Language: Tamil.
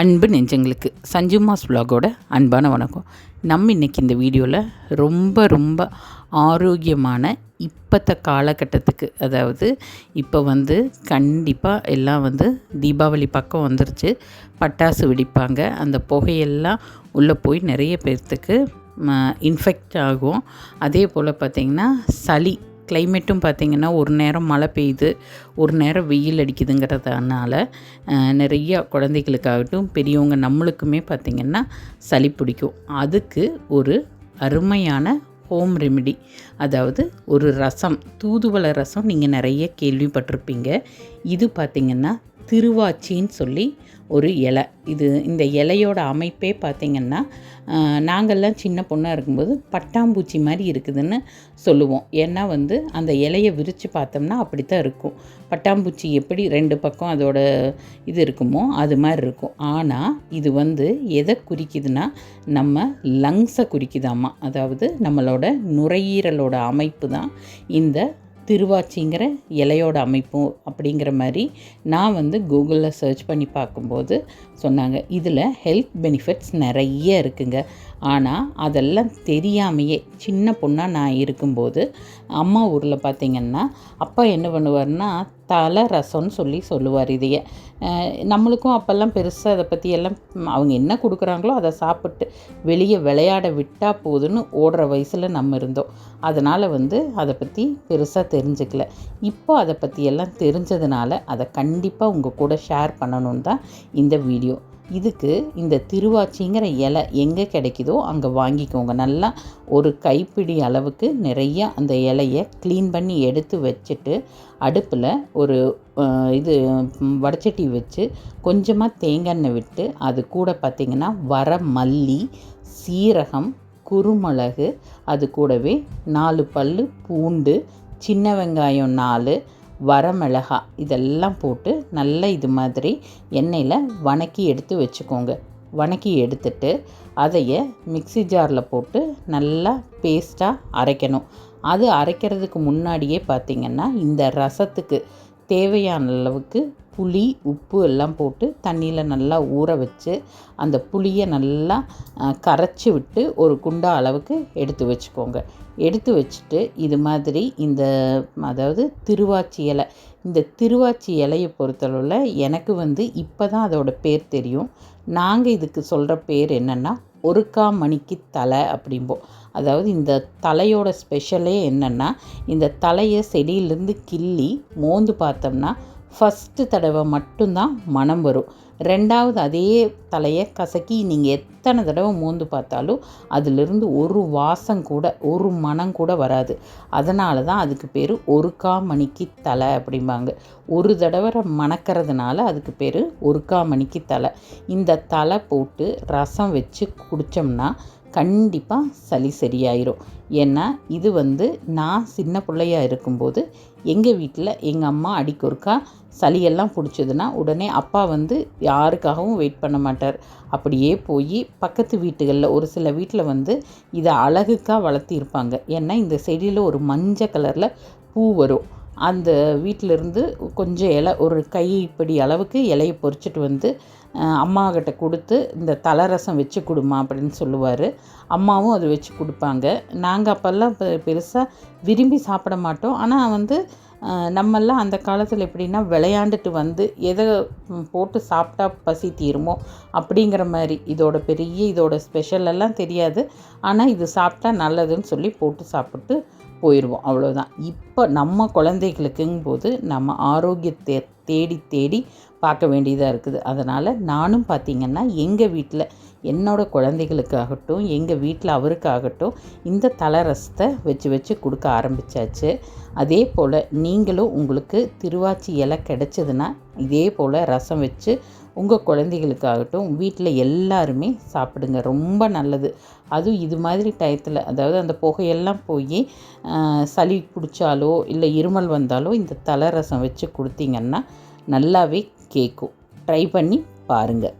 அன்பு நெஞ்சங்களுக்கு சஞ்சுமாஸ் vlog-ஓட அன்பான வணக்கம். நம்ம இன்றைக்கி இந்த வீடியோவில் ரொம்ப ரொம்ப ஆரோக்கியமான இப்போத்த காலகட்டத்துக்கு அதாவது இப்போ வந்து கண்டிப்பாக எல்லாம் வந்து தீபாவளி பக்கம் வந்துருச்சு. பட்டாசு வெடிப்பாங்க. அந்த புகையெல்லாம் உள்ளே போய் நிறைய பேர்த்துக்கு இன்ஃபெக்ட் ஆகும். அதே போல் பார்த்திங்கன்னா சளி கிளைமேட்டும் பார்த்திங்கன்னா ஒரு நேரம் மழை பெய்யுது ஒரு நேரம் வெயில் அடிக்குதுங்கிறதுனால நிறைய குழந்தைகளுக்காகட்டும் பெரியவங்க நம்மளுக்குமே பார்த்திங்கன்னா சளி பிடிக்கும். அதுக்கு ஒரு அருமையான ஹோம் ரெமிடி அதாவது ஒரு ரசம் தூதுவளை ரசம் நீங்கள் நிறைய கேள்விப்பட்டிருப்பீங்க. இது பார்த்திங்கன்னா திருவாச்சின்னு சொல்லி ஒரு இலை. இது இந்த இலையோட அமைப்பே பார்த்திங்கன்னா நாங்கள்லாம் சின்ன பொண்ணாக இருக்கும்போது பட்டாம்பூச்சி மாதிரி இருக்குதுன்னு சொல்லுவோம். ஏன்னா வந்து அந்த இலையை விரித்து பார்த்தோம்னா அப்படி தான் இருக்கும். பட்டாம்பூச்சி எப்படி ரெண்டு பக்கம் அதோட இது இருக்குமோ அது மாதிரி இருக்கும். ஆனால் இது வந்து எதை குறிக்குதுன்னா நம்ம லங்ஸை குறிக்குதாமா அதாவது நம்மளோட நுரையீரலோட அமைப்பு தான் இந்த திருவாச்சிங்கிற இலையோட அமைப்பு அப்படிங்கிற மாதிரி நான் வந்து கூகுளில் சர்ச் பண்ணி பார்க்கும்போது சொன்னாங்க. இதில் ஹெல்த் பெனிஃபிட்ஸ் நிறைய இருக்குங்க. ஆனால் அதெல்லாம் தெரியாமையே சின்ன பொண்ணாக நான் இருக்கும்போது அம்மா ஊரில் பார்த்திங்கன்னா அப்பா என்ன பண்ணுவார்னா தலை ரசம்னு சொல்லி சொல்லுவார் இதையே. நம்மளுக்கும் அப்போல்லாம் பெருசாக அதை பற்றி எல்லாம் அவங்க என்ன கொடுக்குறாங்களோ அதை சாப்பிட்டு வெளியே விளையாட விட்டால் போதுன்னு ஓடுற வயசில் நம்ம இருந்தோம். அதனால் வந்து அதை பற்றி பெருசாக தெரிஞ்சுக்கல. இப்போ அதை பற்றியெல்லாம் தெரிஞ்சதுனால அதை கண்டிப்பாக உங்கள் கூட ஷேர் பண்ணணும் தான் இந்த வீடியோ. இதுக்கு இந்த திருவாச்சிங்கிற இலை எங்கே கிடைக்குதோ அங்கே வாங்கிக்கோங்க. நல்லா ஒரு கைப்பிடி அளவுக்கு நிறைய அந்த இலையை க்ளீன் பண்ணி எடுத்து வச்சுட்டு அடுப்பில் ஒரு இது வடச்சட்டி வச்சு கொஞ்சமாக தேங்காய் எண்ணெய் விட்டு அது கூட பார்த்திங்கன்னா வர மல்லி சீரகம் குருமிளகு அது கூடவே நாலு பல் பூண்டு சின்ன வெங்காயம் நாலு வரமிளகா இதெல்லாம் போட்டு நல்லா இது மாதிரி எண்ணெயில் வணக்கி எடுத்து வச்சுக்கோங்க. வணக்கி எடுத்துட்டு அதையே மிக்ஸி ஜாரில் போட்டு நல்லா பேஸ்ட்டாக அரைக்கணும். அது அரைக்கிறதுக்கு முன்னாடியே பார்த்திங்கன்னா இந்த ரசத்துக்கு தேவையான அளவுக்கு புளி உப்பு எல்லாம் போட்டு தண்ணியில் நல்லா ஊற வச்சு அந்த புளியை நல்லா கரைச்சி விட்டு ஒரு குண்டா அளவுக்கு எடுத்து வச்சுக்கோங்க. எடுத்து வச்சுட்டு இது மாதிரி இந்த அதாவது திருவாச்சி இலை. இந்த திருவாச்சி இலையை பொறுத்தளவில் எனக்கு வந்து இப்போ தான் அதோட பேர் தெரியும். நாங்கள் இதுக்கு சொல்கிற பேர் என்னென்னா ஒருக்கா மணிக்கு தலை அப்படிம்போம். அதாவது இந்த தலையோட ஸ்பெஷலே என்னென்னா இந்த தலையை செடியிலேருந்து கிள்ளி மோந்து பார்த்தோம்னா ஃபஸ்ட்டு தடவை மட்டும்தான் மனம் வரும். ரெண்டாவது அதே தலையை கசக்கி நீங்கள் எத்தனை தடவை மோந்து பார்த்தாலும் அதிலிருந்து ஒரு வாசம் கூட ஒரு மனம் கூட வராது. அதனால தான் அதுக்கு பேர் ஒருக்கா மணிக்கு தலை அப்படிம்பாங்க. ஒரு தடவை மணக்கிறதுனால அதுக்கு பேர் ஒருக்கா மணிக்கு தலை. இந்த தலை போட்டு ரசம் வச்சு குடித்தோம்னா கண்டிப்பாக சளி சரியாயிரும். ஏன்னா இது வந்து நான் சின்ன பிள்ளையா இருக்கும்போது எங்கள் வீட்டில் எங்கள் அம்மா அடிக்கொருக்கா சளியெல்லாம் பிடிச்சதுன்னா உடனே அப்பா வந்து யாருக்காகவும் வெயிட் பண்ண மாட்டார். அப்படியே போய் பக்கத்து வீட்டுகளில் ஒரு சில வீட்டில் வந்து இதை அழகுக்காக வளர்த்திருப்பாங்க. ஏன்னா இந்த செடியில் ஒரு மஞ்சள் கலரில் பூ வரும். அந்த வீட்டிலேருந்து கொஞ்சம் இலை ஒரு கைப்பிடி அளவுக்கு இலையை பொறிச்சிட்டு வந்து அம்மாக்கிட்ட கொடுத்து இந்த தலை ரசம் வச்சு கொடுமா அப்படின்னு சொல்லுவார். அம்மாவும் அது வச்சு கொடுப்பாங்க. நாங்கள் அப்போல்லாம் பெ- பெருசாக விரும்பி சாப்பிட மாட்டோம். ஆனால் வந்து நம்மெல்லாம் அந்த காலத்தில் எப்படின்னா விளையாண்டுட்டு வந்து எதை போட்டு சாப்பிட்டா பசி தீருமோ அப்படிங்கிற மாதிரி இதோட பெரிய இதோட ஸ்பெஷல் எல்லாம் தெரியாது. ஆனால் இது சாப்பிட்டா நல்லதுன்னு சொல்லி போட்டு சாப்பிட்டு போயிடுவோம் அவ்வளோதான் இப்போ நம்ம குழந்தைகளுக்குங்கும்போது நம்ம ஆரோக்கியத்தை தேடி தேடி பார்க்க வேண்டியதாக இருக்குது. அதனால் நானும் பார்த்திங்கன்னா எங்கள் வீட்டில் என்னோட குழந்தைகளுக்காகட்டும் எங்கள் வீட்டில் அவருக்காகட்டும் இந்த தலை ரசத்தை வச்சு வச்சு கொடுக்க ஆரம்பித்தாச்சு அதே போல் நீங்களும் உங்களுக்கு திருவாச்சி இலை கிடச்சதுன்னா இதே போல் ரசம் வச்சு உங்கள் குழந்தைகளுக்காகட்டும் வீட்டில் எல்லாருமே சாப்பிடுங்க. ரொம்ப நல்லது. அதுவும் இது மாதிரி டயத்தில் அதாவது அந்த புகையெல்லாம் போய் சளி பிடிச்சாலோ இல்லை இருமல் வந்தாலோ இந்த தலை ரசம் வச்சு கொடுத்தீங்கன்னா நல்லாவே கேட்கும் ட்ரை பண்ணி பாருங்கள்